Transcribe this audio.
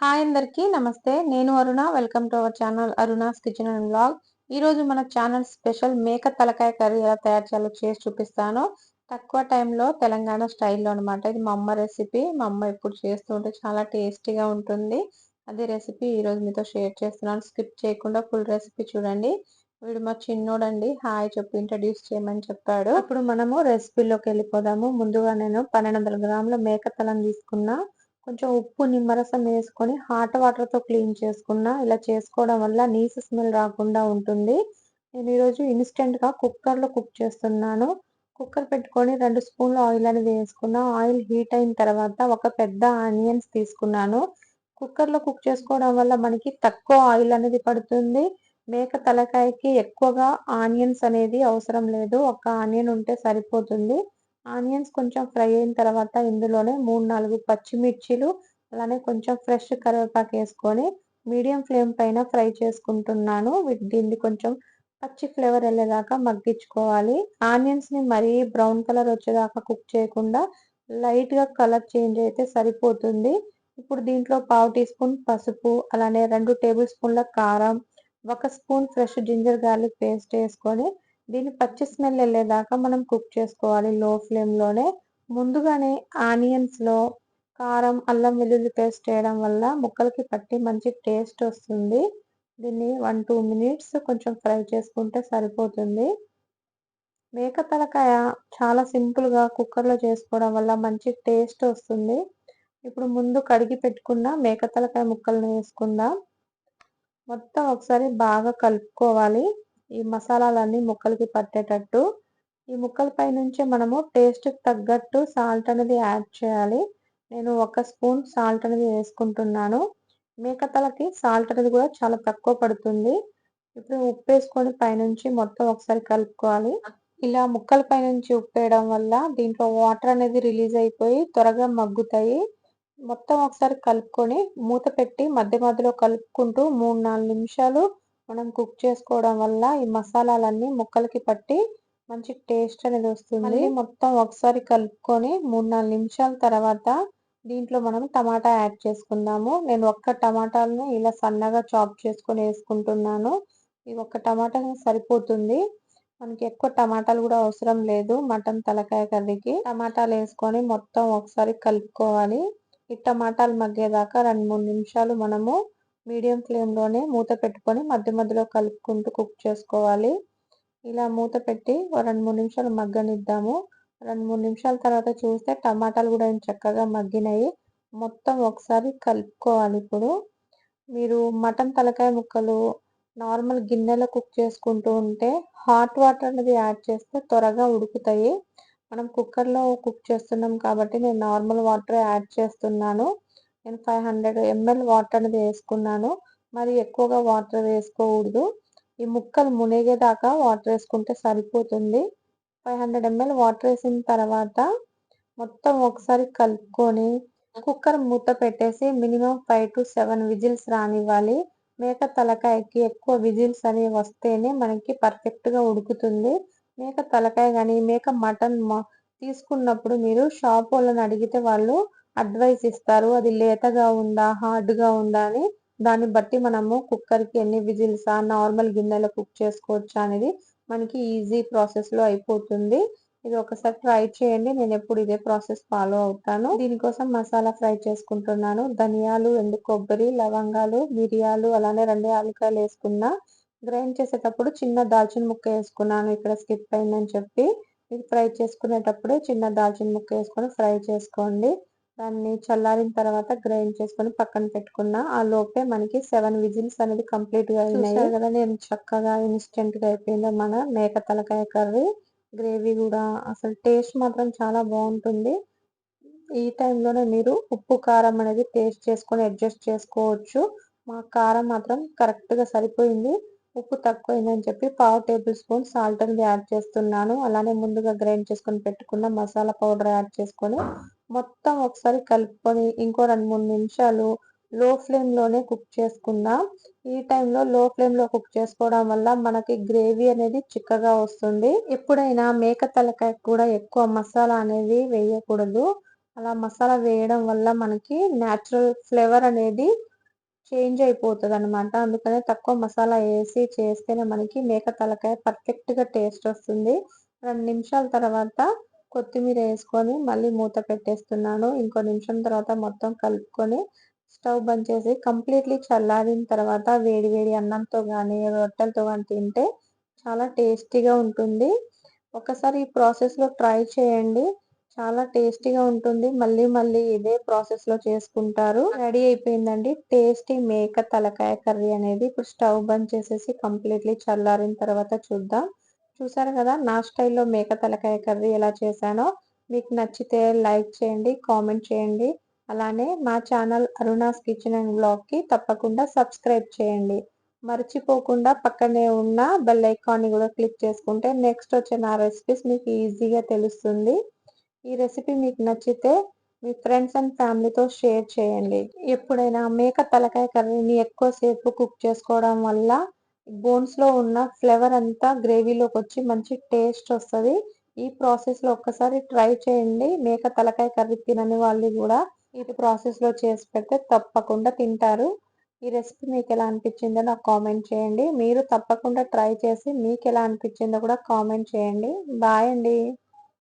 Hi అందరికీ నమస్తే. నేను Aruna. Welcome to our channel Aruna's kitchen and blog ఈరోజు మన ఛానల్ స్పెషల్ మేక తలకాయ కర్రీ ఎలా తయారు చేయాలో చేసి చూపిస్తాను. తక్కువ టైంలో తెలంగాణ స్టైల్లో అనమాట ఇది మా అమ్మ రెసిపీ. మా అమ్మ ఎప్పుడు చేస్తూ ఉంటే చాలా టేస్టీగా ఉంటుంది. అదే రెసిపీ ఈరోజు మీతో షేర్ చేస్తున్నాను. స్కిప్ చేయకుండా ఫుల్ రెసిపీ చూడండి. వీడు మా చిన్నోడండి. హాయ్ చెప్పి ఇంట్రడ్యూస్ చేయమని చెప్పాడు. ఇప్పుడు మనము రెసిపీలోకి వెళ్ళిపోదాము. ముందుగా నేను పన్నెండు వందల గ్రాముల మేక తలను తీసుకున్నా. కొంచెం ఉప్పు నిమ్మరసం వేసుకొని హాట్ వాటర్తో క్లీన్ చేసుకున్నా ఇలా చేసుకోవడం వల్ల నీసు స్మెల్ రాకుండా ఉంటుంది. నేను ఈరోజు ఇన్స్టెంట్గా కుక్కర్లో కుక్ చేస్తున్నాను. కుక్కర్ పెట్టుకొని రెండు స్పూన్లు ఆయిల్ అనేది వేసుకున్నా. ఆయిల్ హీట్ అయిన తర్వాత ఒక పెద్ద ఆనియన్స్ తీసుకున్నాను. కుక్కర్లో కుక్ చేసుకోవడం వల్ల మనకి తక్కువ ఆయిల్ అనేది పడుతుంది. మేక తలకాయకి ఎక్కువగా ఆనియన్స్ అనేది అవసరం లేదు. ఒక ఆనియన్ ఉంటే సరిపోతుంది. ఆనియన్స్ కొంచెం ఫ్రై అయిన తర్వాత ఇందులోనే మూడు నాలుగు పచ్చిమిర్చిలు అలానే కొంచెం ఫ్రెష్ కరివేపాకు వేసుకొని మీడియం ఫ్లేమ్ పైన ఫ్రై చేసుకుంటున్నాను. దీన్ని కొంచెం పచ్చి ఫ్లేవర్ వెళ్ళేదాకా మగ్గించుకోవాలి. ఆనియన్స్ని మరీ బ్రౌన్ కలర్ వచ్చేదాకా కుక్ చేయకుండా లైట్గా కలర్ చేంజ్ అయితే సరిపోతుంది. ఇప్పుడు దీంట్లో పావు టీ స్పూన్ పసుపు అలానే రెండు టేబుల్ స్పూన్ల కారం ఒక spoon fresh ginger garlic paste వేసుకొని దీన్ని పచ్చి స్మెల్ వెళ్ళేదాకా మనం కుక్ చేసుకోవాలి. లో ఫ్లేమ్లోనే ముందుగానే ఆనియన్స్లో కారం అల్లం వెల్లుల్లి పేస్ట్ వేయడం వల్ల ముక్కలకి పట్టి మంచి టేస్ట్ వస్తుంది. దీన్ని వన్ టూ మినిట్స్ కొంచెం ఫ్రై చేసుకుంటే సరిపోతుంది. మేక తలకాయ చాలా సింపుల్గా కుక్కర్లో చేసుకోవడం వల్ల మంచి టేస్ట్ వస్తుంది. ఇప్పుడు ముందు కడిగి పెట్టుకున్న మేక తలకాయ ముక్కలను వేసుకుందాం. మొత్తం ఒకసారి బాగా కలుపుకోవాలి. ఈ మసాలాలన్నీ ముక్కలకి పట్టేటట్టు. ఈ ముక్కల పై మనము టేస్ట్కి తగ్గట్టు సాల్ట్ అనేది యాడ్ చేయాలి. నేను ఒక స్పూన్ సాల్ట్ అనేది వేసుకుంటున్నాను. మేకతలకి సాల్ట్ అనేది కూడా చాలా తక్కువ పడుతుంది. ఇప్పుడు ఉప్పు వేసుకొని పైనుంచి మొత్తం ఒకసారి కలుపుకోవాలి. ఇలా ముక్కల పైనుంచి ఉప్పు వేయడం వల్ల దీంట్లో వాటర్ అనేది రిలీజ్ అయిపోయి త్వరగా మగ్గుతాయి. మొత్తం ఒకసారి కలుపుకొని మూత పెట్టి మధ్య మధ్యలో కలుపుకుంటూ మూడు నాలుగు నిమిషాలు మనం కుక్ చేసుకోవడం వల్ల ఈ మసాలాలన్నీ ముక్కలకి పట్టి మంచి టేస్ట్ అనేది వస్తుంది. మొత్తం ఒకసారి కలుపుకొని మూడు నాలుగు నిమిషాల తర్వాత దీంట్లో మనం టమాటా యాడ్ చేసుకుందాము. నేను ఒక్క టమాటాలను ఇలా సన్నగా చాప్ చేసుకొని వేసుకుంటున్నాను. ఈ ఒక్క టమాటా సరిపోతుంది. మనకి ఎక్కువ టమాటాలు కూడా అవసరం లేదు. మటన్ తలకాయ కర్రీకి టమాటాలు వేసుకొని మొత్తం ఒకసారి కలుపుకోవాలి. ఈ టమాటాలు మగ్గేదాకా రెండు మూడు నిమిషాలు మనము మీడియం ఫ్లేమ్లోనే మూత పెట్టుకొని మధ్య మధ్యలో కలుపుకుంటూ కుక్ చేసుకోవాలి. ఇలా మూత పెట్టి రెండు మూడు నిమిషాలు మగ్గనిద్దాము. రెండు మూడు నిమిషాల తర్వాత చూస్తే టమాటాలు కూడా చక్కగా మగ్గినాయి. మొత్తం ఒకసారి కలుపుకోవాలి ఇప్పుడు. మీరు మటన్ తలకాయ ముక్కలు నార్మల్ గిన్నెలో కుక్ చేసుకుంటూ ఉంటే హాట్ వాటర్ అనేది యాడ్ చేస్తే త్వరగా ఉడుకుతాయి. మనం కుక్కర్లో కుక్ చేస్తున్నాం కాబట్టి నేను నార్మల్ వాటర్ యాడ్ చేస్తున్నాను. నేను ఫైవ్ హండ్రెడ్ ఎంఎల్ వాటర్ అనేది వేసుకున్నాను. మరి ఎక్కువగా వాటర్ వేసుకోకూడదు. ఈ ముక్కలు మునిగేదాకా వాటర్ వేసుకుంటే సరిపోతుంది. ఫైవ్ హండ్రెడ్ ఎంఎల్ వాటర్ వేసిన తర్వాత మొత్తం ఒకసారి కలుపుకొని కుక్కర్ మూత పెట్టేసి minimum five to seven whistles రానివ్వాలి. మేక తలకాయకి ఎక్కువ విజిల్స్ అనేవి వస్తేనే మనకి పర్ఫెక్ట్గా ఉడుకుతుంది. మేక తలకాయ కానీ మేక మటన్ తీసుకున్నప్పుడు మీరు షాప్ వాళ్ళని అడిగితే వాళ్ళు అడ్వైస్ ఇస్తారు. అది లేతగా ఉందా హార్డ్గా ఉందా అని దాన్ని బట్టి మనము కుక్కర్కి ఎన్ని విజిల్సా నార్మల్ గిన్నెలో కుక్ చేసుకోవచ్చా అనేది మనకి ఈజీ ప్రాసెస్లో అయిపోతుంది. ఇది ఒకసారి ట్రై చేయండి. నేను ఎప్పుడు ఇదే ప్రాసెస్ ఫాలో అవుతాను. దీనికోసం మసాలా ఫ్రై చేసుకుంటున్నాను. ధనియాలు ఎండు కొబ్బరి లవంగాలు మిరియాలు అలానే రెండు యాలకాయలు వేసుకున్నా గ్రైండ్ చేసేటప్పుడు చిన్న దాల్చిన ముక్క వేసుకున్నాను. ఇక్కడ స్కిప్ అయిందని చెప్పి ఇది ఫ్రై చేసుకునేటప్పుడే చిన్న దాల్చిన ముక్క వేసుకొని ఫ్రై చేసుకోండి. దాన్ని చల్లారిన తర్వాత గ్రైండ్ చేసుకొని పక్కన పెట్టుకున్నా ఆ లోపే మనకి సెవెన్ విజిల్స్ అనేది కంప్లీట్గా అయినాయి. కదా నేను చక్కగా ఇన్స్టెంట్గా అయిపోయింది మన మేక తలకాయ కర్రీ. గ్రేవీ కూడా అసలు టేస్ట్ మాత్రం చాలా బాగుంటుంది. ఈ టైంలోనే మీరు ఉప్పు కారం అనేది టేస్ట్ చేసుకొని అడ్జస్ట్ చేసుకోవచ్చు. మా కారం మాత్రం కరెక్ట్గా సరిపోయింది. ఉప్పు తక్కువైందని చెప్పి పావు టేబుల్ స్పూన్ సాల్ట్ అనేది యాడ్ చేస్తున్నాను. అలానే ముందుగా గ్రైండ్ చేసుకొని పెట్టుకున్న మసాలా పౌడర్ యాడ్ చేసుకొని మొత్తం ఒకసారి కలుపుకొని ఇంకో రెండు మూడు నిమిషాలు లో ఫ్లేమ్లోనే కుక్ చేసుకుందాం. ఈ టైంలో లో ఫ్లేమ్లో కుక్ చేసుకోవడం వల్ల మనకి గ్రేవీ అనేది చిక్కగా వస్తుంది. ఎప్పుడైనా మేక తలకాయ కూడా ఎక్కువ మసాలా అనేది వేయకూడదు. అలా మసాలా వేయడం వల్ల మనకి న్యాచురల్ ఫ్లేవర్ అనేది చేంజ్ అయిపోతుంది అనమాట అందుకనే తక్కువ మసాలా వేసి చేస్తేనే మనకి మేక తలకాయ పర్ఫెక్ట్గా టేస్ట్ వస్తుంది. రెండు నిమిషాల తర్వాత కొత్తిమీర వేసుకొని మళ్ళీ మూత పెట్టేస్తున్నాను. ఇంకో నిమిషం తర్వాత మొత్తం కలుపుకొని స్టవ్ బంద్ చేసి కంప్లీట్లీ చల్లారిన తర్వాత వేడి వేడి అన్నంతో కానీ రొట్టెలతో కానీ తింటే చాలా టేస్టీగా ఉంటుంది. ఒకసారి ఈ ప్రాసెస్లో ట్రై చేయండి. చాలా టేస్టీగా ఉంటుంది. మళ్ళీ మళ్ళీ ఇదే ప్రాసెస్లో చేసుకుంటారు. రెడీ అయిపోయిందండి. టేస్టీ మేక తలకాయ కర్రీ అనేది ఇప్పుడు స్టవ్ బంద్ చేసేసి కంప్లీట్లీ చల్లారిన తర్వాత చూద్దాం. చూసారు కదా నా స్టైల్లో మేక తలకాయ కర్రీ ఎలా చేశానో మీకు నచ్చితే లైక్ చేయండి కామెంట్ చేయండి. అలానే మా ఛానల్ అరుణాస్ కిచెన్ అండ్ బ్లాగ్కి తప్పకుండా సబ్స్క్రైబ్ చేయండి. మర్చిపోకుండా పక్కనే ఉన్న బెల్ ఐకాన్ని కూడా క్లిక్ చేసుకుంటే నెక్స్ట్ వచ్చే నా రెసిపీస్ మీకు ఈజీగా తెలుస్తుంది. ఈ రెసిపీ మీకు నచ్చితే మీ ఫ్రెండ్స్ అండ్ ఫ్యామిలీతో షేర్ చేయండి. ఎప్పుడైనా మేక తలకాయ కర్రీని ఎక్కువసేపు కుక్ చేసుకోవడం వల్ల బోన్స్లో ఉన్న ఫ్లేవర్ అంతా గ్రేవీలోకి వచ్చి మంచి టేస్ట్ వస్తుంది. ఈ ప్రాసెస్లో ఒక్కసారి ట్రై చేయండి. మేక తలకాయ కర్రీ తినని వాళ్ళు కూడా ఈ ప్రాసెస్లో చేసి పెడితే తప్పకుండా తింటారు. ఈ రెసిపీ మీకు ఎలా అనిపించిందో నాకు కామెంట్ చేయండి. మీరు తప్పకుండా ట్రై చేసి మీకు ఎలా అనిపించిందో కూడా కామెంట్ చేయండి. బాయ్ అండి.